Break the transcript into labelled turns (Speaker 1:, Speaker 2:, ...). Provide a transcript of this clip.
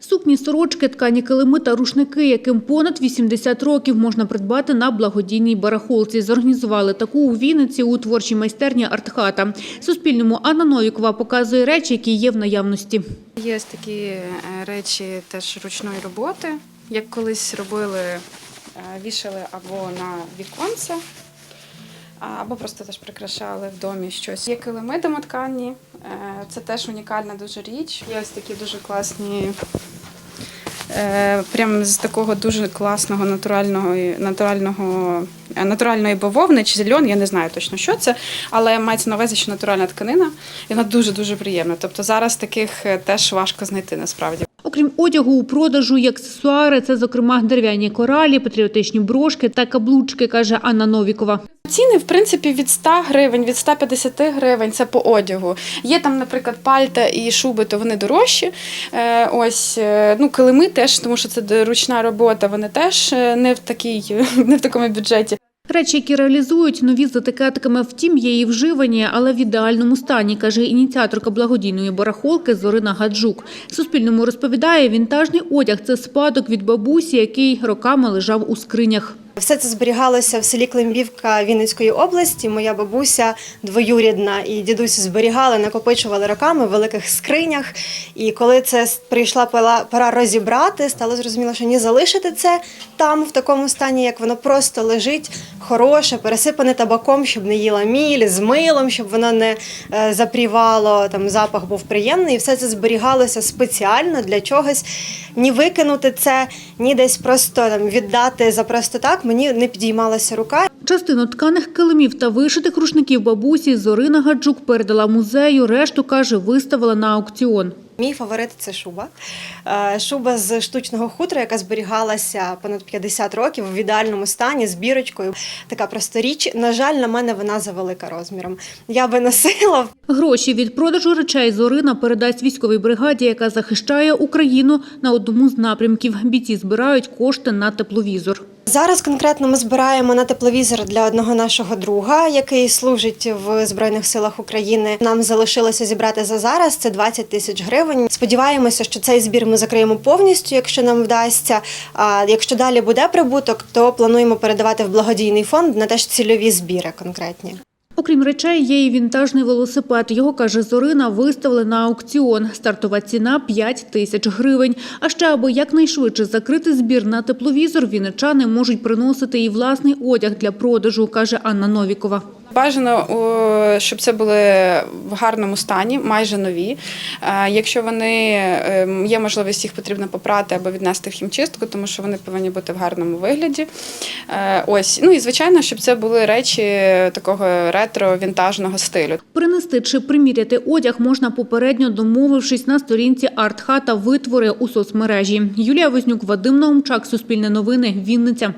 Speaker 1: Сукні, сорочки, ткані килими та рушники, яким понад 80 років можна придбати на благодійній барахолці. Зорганізували таку у Вінниці у творчій майстерні «Артхата». Суспільному Анна Новікова показує речі, які є в наявності.
Speaker 2: Є такі е, речі теж ручної роботи, як колись робили, е, вішали або на віконце, або просто теж прикрашали в домі щось. Є килими домоткані, е, це теж унікальна дуже річ. Є ось такі дуже класні. Е, Прям з такого дуже класного натурального натурального е, натуральної бавовни чи зельон, я не знаю точно, що це, але мається на увазі, що натуральна тканина, і вона дуже дуже приємна. Тобто зараз таких е, теж важко знайти насправді.
Speaker 1: Окрім одягу, у продажу є аксесуари. Це, зокрема, дерев'яні коралі, патріотичні брошки та каблучки, каже Анна Новікова.
Speaker 2: Ціни, в принципі, від 100 гривень, від 150 гривень це по одягу. Є там, наприклад, пальта і шуби, то вони дорожчі. Е, Ось, е, ну, килими теж, тому що це ручна робота, вони теж е, не в такій, не в такому бюджеті.
Speaker 1: Речі, які реалізують нові з етикетками, втім, є і вживані, але в ідеальному стані, каже ініціаторка благодійної барахолки Зорина Гаджук. Суспільному розповідає, вінтажний одяг – це спадок від бабусі, який роками лежав у скринях.
Speaker 3: Все це зберігалося в селі Климбівка Вінницької області. Моя бабуся двоюрідна і дідусь зберігали, накопичували роками в великих скринях. І коли це прийшла пора- розібрати, стало зрозуміло, що ні залишити це там в такому стані, як воно просто лежить, хороше, пересипане табаком, щоб не їла міль, з милом, щоб воно не е, запрівало, там запах був приємний. І все це зберігалося спеціально для чогось. Ні викинути це, ні десь просто там віддати за просто так. Мені не підіймалася рука.
Speaker 1: Частину тканих килимів та вишитих рушників бабусі Зорина Гаджук передала музею, решту, каже, виставила на аукціон.
Speaker 3: Мій фаворит це шуба. Е, Шуба з штучного хутра, яка зберігалася понад 50 років в ідеальному стані з бірочкою. Така просто річ. На жаль, на мене вона завелика розміром. Я би носила.
Speaker 1: Гроші від продажу речей Зорина передасть військовій бригаді, яка захищає Україну на одному з напрямків. Бійці збирають кошти на тепловізор.
Speaker 3: Зараз конкретно ми збираємо на тепловізор для одного нашого друга, який служить в Збройних силах України. Нам залишилося зібрати за зараз це 20 тисяч гривень. Сподіваємося, що цей збір ми закриємо повністю, якщо нам вдасться. А якщо далі буде прибуток, то плануємо передавати в благодійний фонд на теж цільові збіри конкретні.
Speaker 1: Окрім речей, є і вінтажний велосипед. Його, каже Зорина, виставили на аукціон. Стартова ціна – 5 тисяч гривень. А ще, аби якнайшвидше закрити збір на тепловізор, віничани можуть приносити і власний одяг для продажу, каже Анна Новікова.
Speaker 2: Бажано, щоб це були в гарному стані, майже нові. Е, Якщо вони е, є можливість, їх потрібно попрати або віднести в хімчистку, тому що вони повинні бути в гарному вигляді. Е, Ось, ну і звичайно, щоб це були речі такого ретро-вінтажного стилю.
Speaker 1: Принести чи приміряти одяг можна попередньо домовившись на сторінці «Артхата» витвори у соцмережі. Юлія Вознюк, Вадим Наумчак, Суспільне новини, Вінниця.